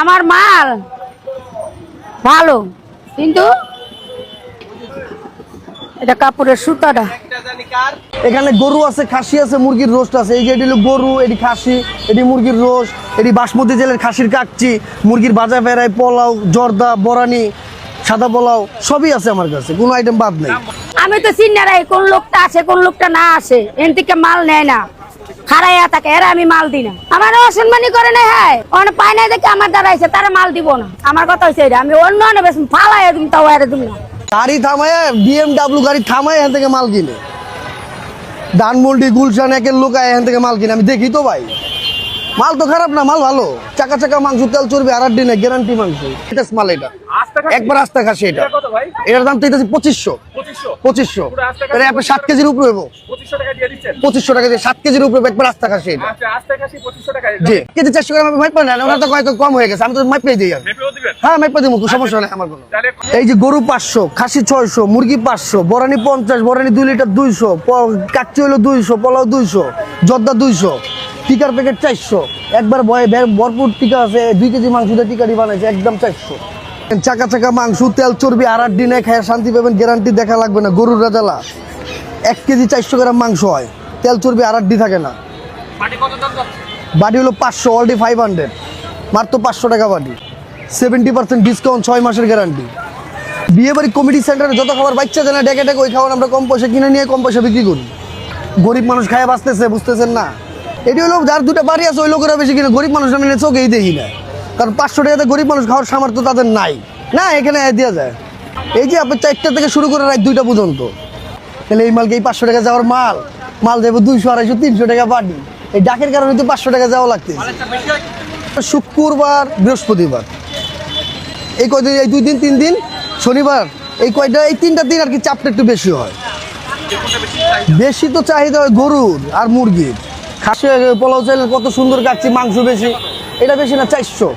আমার মাল। ভালো। কিন্তু এটা কাপড়ের সুতাটা। এখানে গরু আছে খাসি আছে মুরগির রোস্ট আছে। এই যে এটি হলো গরু এটি খাসি এটি মুরগির রোস্ট এটি বাসমতি জেলের খাসির কাকচি মুরগির ভাজা ফেরাই পোলাও জর্দা বরানি সাদা পোলাও সবই আছে আমার কাছে কোনো আইটেম বাদ নেই। আমি তো চিন্তা রাখি কোন লোকটা আসে কোন লোকটা না আসে এন থেকে মাল নেয় না। খারাইয়া থাকে, এরা আমি মাল দিই না। আমার অসম্মানি করে না হ্যাঁ। পায় না দেখে আমার দাঁড়াইছে তারা মাল দিব না। আমার কথা এটা, আমি অন্য অনেক বেশ ফালাই তুমি তাও এর তুমি না। গাড়ি থামায় বিএমডাব্লিউ গাড়ি থামায় এখান থেকে মাল কিনে। ধানমন্ডি, গুলশান একের লোক আয় এখান থেকে মাল কিনে। আমি দেখি তো ভাই। মাল তো খারাপ না, মাল ভালো। চাকা চাকা মাংস, তেল চর্বি আর দিনে গ্যারান্টি মাংস। এটা মাল এটা। একবার আস্তা খাসি এটা এটার দাম তো এটা পঁচিশশো। পঁচিশশো। পঁচিশশো। আপনার সাত কেজির উপরে হব পঁচিশশো টাকা দিয়ে টাকা দিয়ে সাত কেজির উপরে একবার আস্তা খাসি এটা। আচ্ছা টাকা জি। কেজি চারশো গ্রাম আমি মাইপা নেন ওনার তো কয়েক কম হয়ে গেছে আমি তো মাইপে দিই হ্যাঁ মাইপা দিব সমস্যা নেই আমার কোনো। এই যে গরু পাঁচশো খাসি ছয়শো মুরগি পাঁচশো বরানি পঞ্চাশ বরানি দুই লিটার দুইশো কাচ্চি হলো দুইশো পোলাও দুইশো জর্দা দুইশো টিকার প্যাকেট চারশো। একবার বয়ে বে- ভরপুর টিকা আছে দুই কেজি মাংস দিয়ে টিকারি বানাইছে একদম চারশো। চাকা চাকা মাংস তেল চর্বি আর আট দিনে খায় শান্তি পাবেন গ্যারান্টি দেখা লাগবে না। গরুর রাজালা এক কেজি চারশো গ্রাম মাংস হয়। তেল চর্বি আর আট দি থাকে না। বাটি হলো পাঁচশো অলরেডি ফাইভ হান্ড্রেড মাত্র পাঁচশো টাকা বাটি। সেভেন্টি পার্সেন্ট ডিসকাউন্ট ছয় মাসের গ্যারান্টি বিয়ে বাড়ি কমিটি সেন্টারে যত খাবার বাচ্চা দেয় না ডেকে ডেকে ওই খাবার আমরা কম পয়সা কিনে নিয়ে কম পয়সা বিক্রি করি। গরিব মানুষ খায় বাঁচতেছে বুঝতেছেন না? এটি হলো যার দুটো বাড়ি আছে ওই লোকেরা বেশি কিনে গরিব মানুষ আমি চোখেই দেখি না। কারণ পাঁচশো টাকাতে গরিব মানুষ খাওয়ার সামর্থ্য তাদের নাই। না, এখানে দেওয়া যায়। এই যে আপনার চারটা থেকে শুরু করে রাত দুইটা পর্যন্ত, তাহলে এই মালকে এই পাঁচশো টাকা যাওয়ার মাল মাল যাব দুইশো, আড়াইশো, তিনশো টাকা বাটি এই ডাকের কারণে তো পাঁচশো টাকা যাওয়া লাগতেছে। শুক্রবার, বৃহস্পতিবার। এই কয়দিন, এই দুই দিন, তিন দিন, শনিবার, এই কয়টা, এই তিনটা দিন আর কি চাপটা একটু বেশি হয়। বেশি তো চাহিদা হয় গরুর আর মুরগির। খাসি পোলাও চাইলে কত সুন্দর কাটছি, মাংস বেশি। এটা বেশি না চারশো।